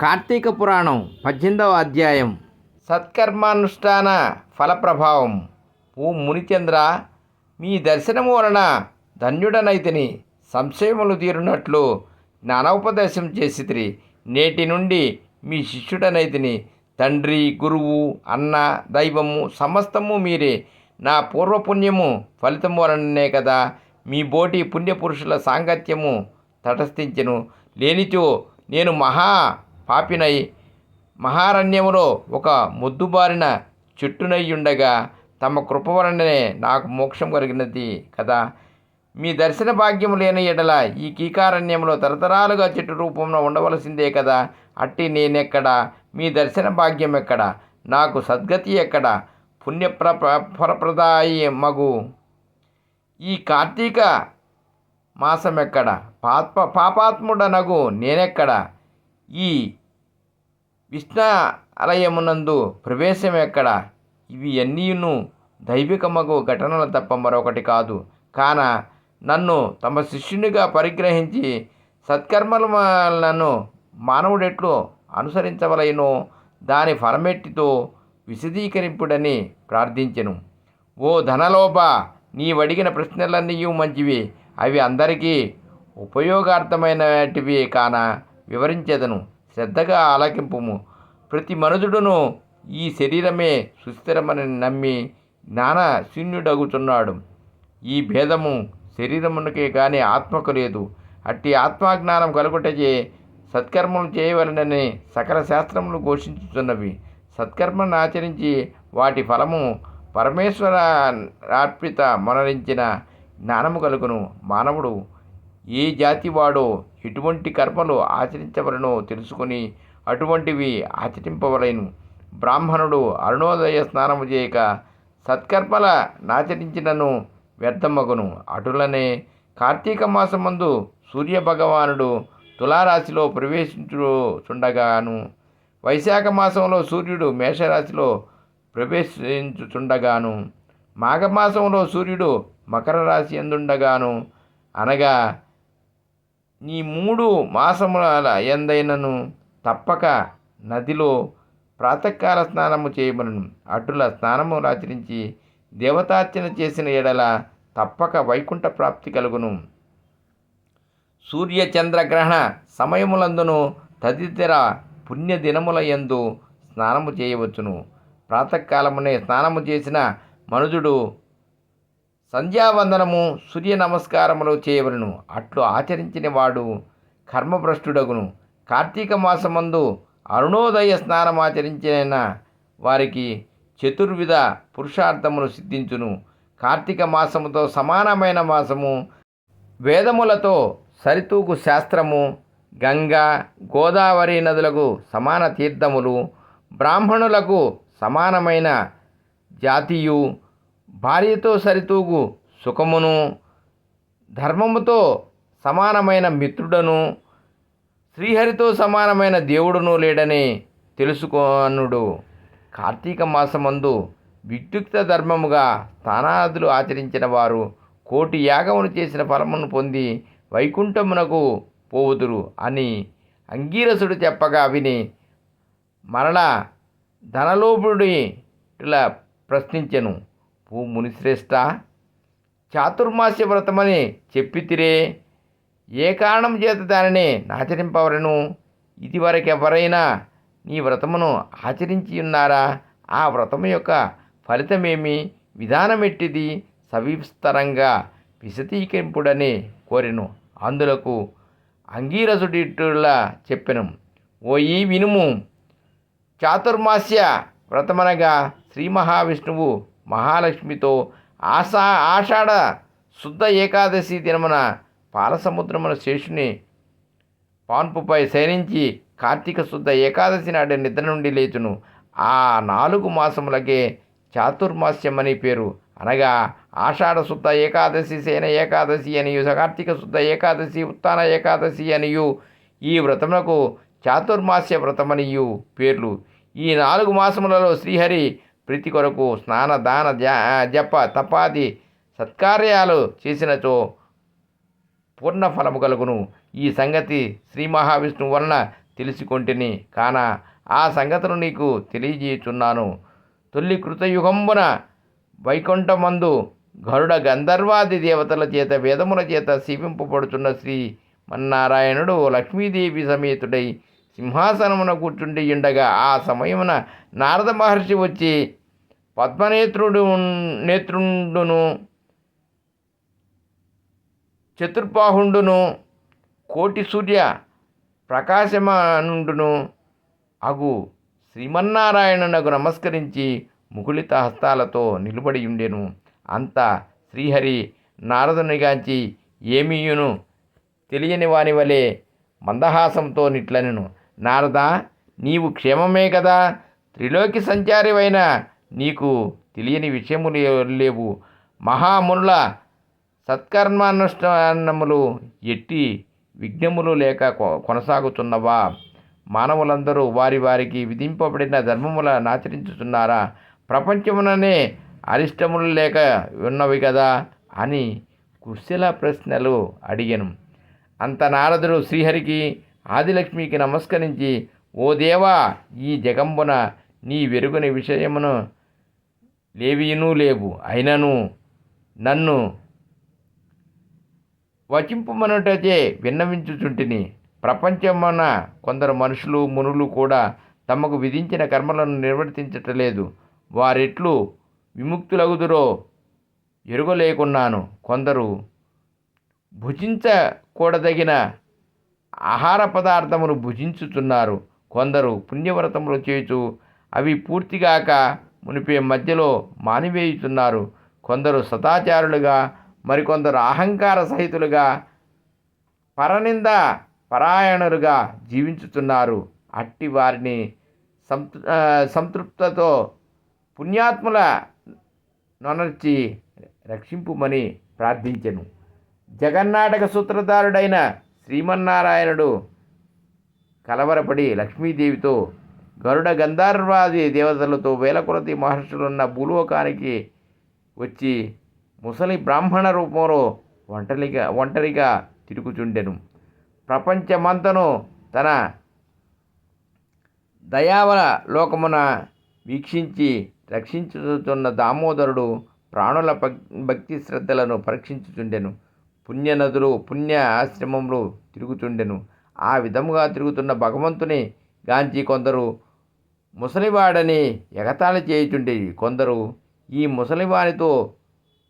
కార్తీక పురాణం పద్దెనిమిదవ అధ్యాయం. సత్కర్మానుష్ఠాన ఫలప్రభావం. ఓ మునిచంద్ర మీ దర్శనము వలన ధన్యుడనైతిని సంశయములు తీరునట్లు జ్ఞానోపదేశం చేసితిరి. నేటి నుండి మీ శిష్యుడనైతిని తండ్రి గురువు అన్న దైవము సమస్తము మీరే. నా పూర్వపుణ్యము ఫలితము వలననే కదా మీ బోటి పుణ్యపురుషుల సాంగత్యము తటస్థించెను. లేనిచో నేను మహా పాపినై మహారణ్యములో ఒక మొద్దుబారిన చెట్టునయ్యుండగా తమ కృప వలననే నాకు మోక్షం కలిగినది కదా. మీ దర్శన భాగ్యము లేని ఎడల ఈ కీకారణ్యంలో తరతరాలుగా చెట్టు రూపంలో ఉండవలసిందే కదా. అట్టి నేనెక్కడ? మీ దర్శన భాగ్యం ఎక్కడ? నాకు సద్గతి ఎక్కడ? పుణ్యప్ర ఫలప్రదాయి మగు. ఈ కార్తీక మాసం ఎక్కడ పాప పాపాత్ముడనగు నేనెక్కడ? ఈ విష్ణు ఆలయమునందు ప్రవేశం ఎక్కడ ఇవి అన్నీను దైవికమగు ఘటనలు తప్ప మరొకటి కాదు. కాన నన్ను తమ శిష్యునిగా పరిగ్రహించి సత్కర్మలను మానవుడెట్లు అనుసరించవలయనో. దాని ఫలమెట్టితో విశదీకరింపుడని ప్రార్థించెను. ఓ ధనలోప నీవడిగిన ప్రశ్నలన్నీ మంచివి. అవి అందరికీ ఉపయోగార్థమైనటివి కాన వివరించేదను. శ్రద్ధగా ఆలకింపుము. ప్రతి మనుషుడును ఈ శరీరమే సుస్థిరమని నమ్మి జ్ఞాన శూన్యుడగుచున్నాడు. ఈ భేదము శరీరమునకే కానీ ఆత్మకు లేదు. అట్టి ఆత్మజ్ఞానం కలుగుటచే సత్కర్మలు చేయవలనని సకల శాస్త్రములు ఘోషించుతున్నవి సత్కర్మను ఆచరించి వాటి ఫలము పరమేశ్వర అర్పిత మొనరించిన జ్ఞానము కలుగును. మానవుడు ఏ జాతి వాడో ఎటువంటి కర్మలు ఆచరించవలనో తెలుసుకుని అటువంటివి ఆచరింపవలేను. బ్రాహ్మణుడు అరుణోదయ స్నానము చేయక సత్కర్మల నాచరించినను వ్యర్థమగును. అటులనే కార్తీక మాసమందు సూర్యభగవానుడు తులారాశిలో ప్రవేశించుచుండగాను వైశాఖ మాసంలో సూర్యుడు మేషరాశిలో ప్రవేశించుచుండగాను మాఘమాసంలో సూర్యుడు మకర రాశి ఎందుండగాను అనగా నీ మూడు మాసముల ఎందైనను తప్పక నదిలో ప్రాతకాల స్నానము చేయబడును. అటుల స్నానము ఆచరించి దేవతార్చన చేసిన ఎడల తప్పక వైకుంఠ ప్రాప్తి కలుగును. సూర్య చంద్రగ్రహణ సమయములందును తదితర పుణ్య దినముల యందు స్నానము చేయవచ్చును. ప్రాతకాలమునే స్నానము చేసిన మనుజుడు సంధ్యావందనము సూర్య నమస్కారములు చేయవలను. అట్లు ఆచరించిన వాడు కర్మభ్రష్టుడగును. కార్తీక మాసమందు అరుణోదయ స్నానమాచరించిన వారికి చతుర్విధ పురుషార్థములు సిద్ధించును. కార్తీక మాసముతో సమానమైన మాసము వేదములతో సరితూగు శాస్త్రము గంగా గోదావరి నదులకు సమాన తీర్థములు బ్రాహ్మణులకు సమానమైన జాతియు భార్యతో సరితూగు సుఖమును ధర్మముతో సమానమైన మిత్రుడను శ్రీహరితో సమానమైన దేవుడును లేడని తెలుసుకోనుడు. కార్తీక మాసమందు విద్యుక్త ధర్మముగా స్థానాదులు ఆచరించిన వారు కోటి యాగమును చేసిన ఫలమును పొంది వైకుంఠమునకు పోవుదురు అని అంగీరసుడు చెప్పగా విని మరలా ధనలోపుడి ఇలా ప్రశ్నించెను. ఓ మునిశ్రేష్ట చాతుర్మాస్య వ్రతమని చెప్పితిరే ఏ కారణం చేత దానిని ఆచరింపవలను ఇదివరకెవరైనా నీ వ్రతమును ఆచరించి ఉన్నారా ఆ వ్రతము యొక్క ఫలితమేమి? విధానమెట్టిది సవిస్తరంగా విశదీకరింపుడని కోరెను. అందులకు అంగీరసుడిలా చెప్పెను. ఓ ఈ వినుము చాతుర్మాస్య వ్రతమనగా శ్రీ మహావిష్ణువు మహాలక్ష్మితో ఆషా ఆషాఢ శుద్ధ ఏకాదశి దినమున పాలసముద్రమున శేషుని పాన్పుపై శయనించి కార్తీక శుద్ధ ఏకాదశి నాడు నిద్ర నుండి లేచును. ఆ నాలుగు మాసములకే చాతుర్మాస్యమని పేరు. అనగా ఆషాఢ శుద్ధ ఏకాదశి శయన ఏకాదశి అనియు కార్తీక శుద్ధ ఏకాదశి ఉత్తాన ఏకాదశి అనియు ఈ వ్రతములకు చాతుర్మాస్య వ్రతమనియు పేర్లు. ఈ నాలుగు మాసములలో శ్రీహరి ప్రీతి కొరకు స్నాన దాన జప తపాది సత్కార్యాలు చేసినచో పూర్ణ ఫలము కలుగును. ఈ సంగతి శ్రీ మహావిష్ణువు వలన తెలుసుకొంటిని కాన ఆ సంగతులు నీకు తెలియజేయుచున్నాను. తొలి కృతయుగంబున వైకుంఠమందు గరుడ గంధర్వాది దేవతల చేత వేదముల చేత సేవింపబడుచున్న శ్రీ మన్నారాయణుడు లక్ష్మీదేవి సమేతుడై సింహాసనమున కూర్చుండి ఉండగా ఆ సమయమున నారద మహర్షి వచ్చి పద్మనేత్రుడు నేత్రుండును చతుర్బాహుండును కోటి సూర్య ప్రకాశమానుండును అగు శ్రీమన్నారాయణునకు నమస్కరించి ముకుళిత హస్తాలతో నిలబడి ఉండెను అంత శ్రీహరి నారదునిగాంచి ఏమీయును తెలియని వాని వలె మందహాసంతో నిట్లనెను. నారద నీవు క్షేమమే కదా త్రిలోకి సంచారివైన నీకు తెలియని విషయములు లేవు. మహామునుల సత్కర్మానుష్ఠానములు ఎట్టి విఘ్నములు లేక కొనసాగుతున్నవా? మానవులందరూ వారి వారికి విధింపబడిన ధర్మముల ఆచరించుతున్నారా ప్రపంచముననే అరిష్టములు లేక ఉన్నవి కదా అని కుశల ప్రశ్నలు అడిగాను. అంత నారదుడు శ్రీహరికి ఆదిలక్ష్మికి నమస్కరించి ఓ దేవా ఈ జగంబున నీ వెరుగుని విషయమును లేవియును లేవు. అయినను నన్ను వచింపమనుటచే విన్నవించుచుంటిని. ప్రపంచమున కొందరు మనుషులు మునులు కూడా తమకు విధించిన కర్మలను నిర్వర్తించటలేదు. వారెట్లు విముక్తులగుదురో ఎరుగలేకున్నాను. కొందరు భుజించకూడదగిన ఆహార పదార్థములు భుజించుచున్నారు. కొందరు పుణ్యవ్రతములు చేయుచు అవి పూర్తిగాక మునిపే మధ్యలో మానివేయుచున్నారు. కొందరు సదాచారులుగా మరికొందరు అహంకార సహితులుగా పరనింద పరాయణులుగా జీవించుతున్నారు అట్టి వారిని సంతృ సంతృప్తతో పుణ్యాత్ముల నొనర్చి రక్షింపుమని ప్రార్థించెను. జగన్నాటక సూత్రధారుడైన శ్రీమన్నారాయణుడు కలవరపడి లక్ష్మీదేవితో గరుడ గంధర్వాది దేవతలతో వేల కొలది మహర్షులున్న భూలోకానికి వచ్చి ముసలి బ్రాహ్మణ రూపంలో ఒంటరిగా ఒంటరిగా తిరుగుచుండెను. ప్రపంచమంతను తన దయావల లోకమున వీక్షించి రక్షించుతున్న దామోదరుడు ప్రాణుల భక్తి శ్రద్ధలను పరీక్షించుచుండెను. పుణ్యనదులు పుణ్య ఆశ్రమంలో తిరుగుచుండెను. ఆ విధముగా తిరుగుతున్న భగవంతుని గాంచి కొందరు ముసలివాడని ఎగతాళి చేయుచుండేది కొందరు ఈ ముసలివానితో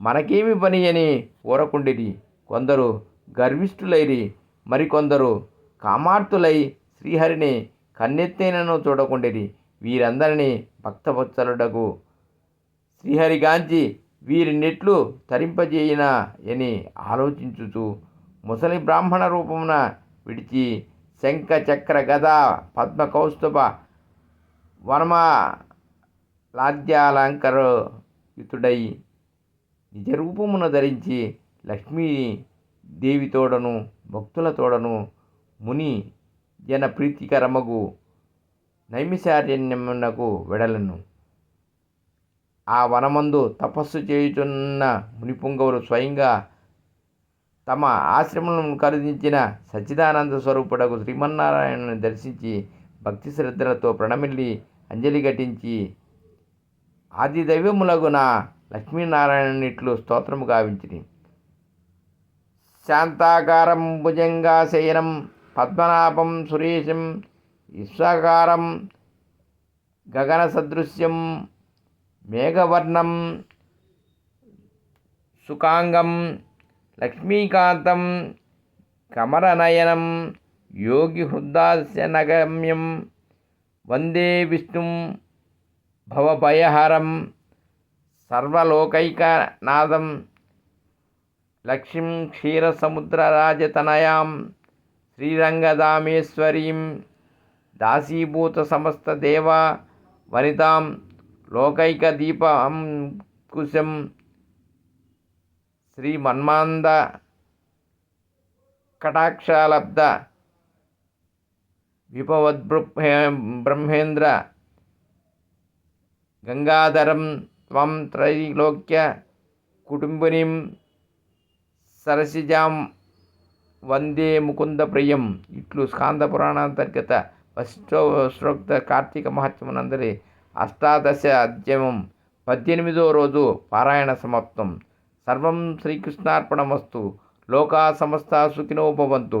మనకేమి పని అని ఊరకుండిరి కొందరు గర్విష్ఠులైరి. మరికొందరు కామార్తులై శ్రీహరిని కన్నెత్తైనను చూడకుండిరి. వీరందరినీ భక్తవత్సలుడకు శ్రీహరిగాంచి వీరి నెట్లు తరింపజేయిన అని ఆలోచించుచు ముసలి బ్రాహ్మణ రూపమున విడిచి శంఖ చక్ర గద పద్మ కౌస్తుభ వనమ లాద్యాలంకర యుతుడై నిజ రూపమును ధరించి లక్ష్మీ భక్తుల భక్తులతోడను ముని జన ప్రీతికరమగు నైమిశారణ్యమునకు వెడలను. ఆ వనమందు తపస్సు చేయుచున్న మునిపుంగవులు స్వయంగా తమ ఆశ్రమం కరుదించిన సచ్చిదానంద స్వరూపుడకు శ్రీమన్నారాయణను దర్శించి భక్తి శ్రద్ధలతో ప్రణమిల్లి అంజలి ఘటించి ఆది దైవములగున లక్ష్మీనారాయణనిట్లు స్తోత్రము గావించిరి. శాంతాకారం భుజంగాశయనం పద్మనాభం సురేశం విశ్వాకారం గగన సదృశ్యం మేఘవర్ణం సుకాంగం లక్ష్మీకాంతం కమరనయనం యోగి హృదాస్యనగమ్యం వందే విష్ణుం భవభయహరం సర్వలోకైకనాథం లక్ష్మీం క్షీరసముద్రరాజతనయాం శ్రీరంగదామేశ్వరీం దాసీభూత సమస్త దేవ వనితాం లోకైక దీపం కుశం శ్రీ మన్మాంద కటాక్షాలబ్ధ విభవద్బ్రహ్మే బ్రహ్మేంద్ర గంగాధరం త్వం త్రైలోక్య కుటుంబినీం సరసిజాం వందే ముకుంద ప్రియం ఇట్లు స్కాంద పురాణాంతర్గత వశిష్ఠోక్త కార్తీక మహత్యమునందరి అష్టాదశ అధ్యయం పద్దెనిమిదో రోజు పారాయణ సమాప్తం సర్వం శ్రీకృష్ణార్పణమస్తు లోకా సమస్త సుఖినో భవంతు